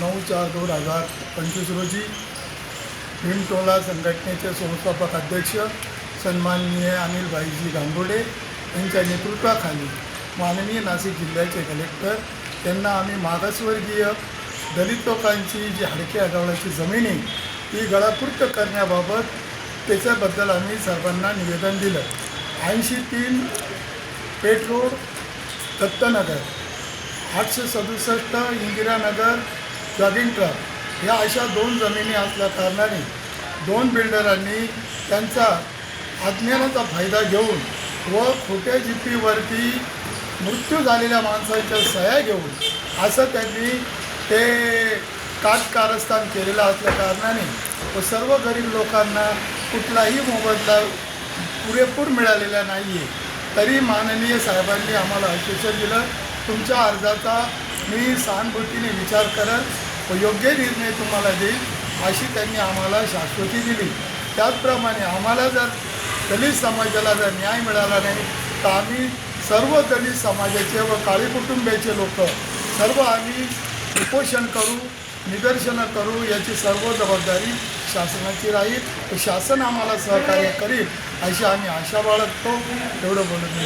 नऊ चार दोन हजार पंचवीस रोजी भीमटोला संघटनेचे संस्थापक अध्यक्ष सन्माननीय अनिल भाईजी गांगोडे यांच्या नेतृत्वाखाली माननीय नाशिक जिल्ह्याचे कलेक्टर त्यांना आम्ही मागासवर्गीय दलित लोकांची जी हडकी आगावण्याची जमीन आहे ती गळापूर्त करण्याबाबत त्याच्याबद्दल आम्ही सर्वांना निवेदन दिलं. ऐंशी तीन पेठ रोड दत्तनगर आठशे सदुसष्ट इंदिरानगर जॉगिंग ट्रक या अशा दोन जमिनी असल्या कारणाने दोन बिल्डरांनी त्यांचा अज्ञानाचा फायदा घेऊन व खोट्या जिप्पीवरती मृत्यू झालेल्या माणसांच्या सह्या घेऊन असं त्यांनी ते काटकारस्थान केलेलं असल्या कारणाने व सर्व गरीब लोकांना कुठलाही मोबदला पुरेपूर मिळालेला नाही आहे तरी माननीय साहेबांनी आम्हाला आश्वासन दिलं तुमच्या अर्जाचा मी सहानुभूतीने विचार करत व योग्य निर्णय तुम्हाला देईल अशी त्यांनी आम्हाला शाश्वती दिली. त्याचप्रमाणे आम्हाला जर दलित समाजाला जर न्याय मिळाला नाही तर आम्ही सर्व दलित समाजाचे व काळी कुटुंबियाचे लोक सर्व आम्ही उपोषण करू निदर्शनं करू याची सर्व जबाबदारी शासनाची राहील. शासन आम्हाला सहकार्य करील अशी आम्ही आशा बाळगतो. एवढं बोलत मी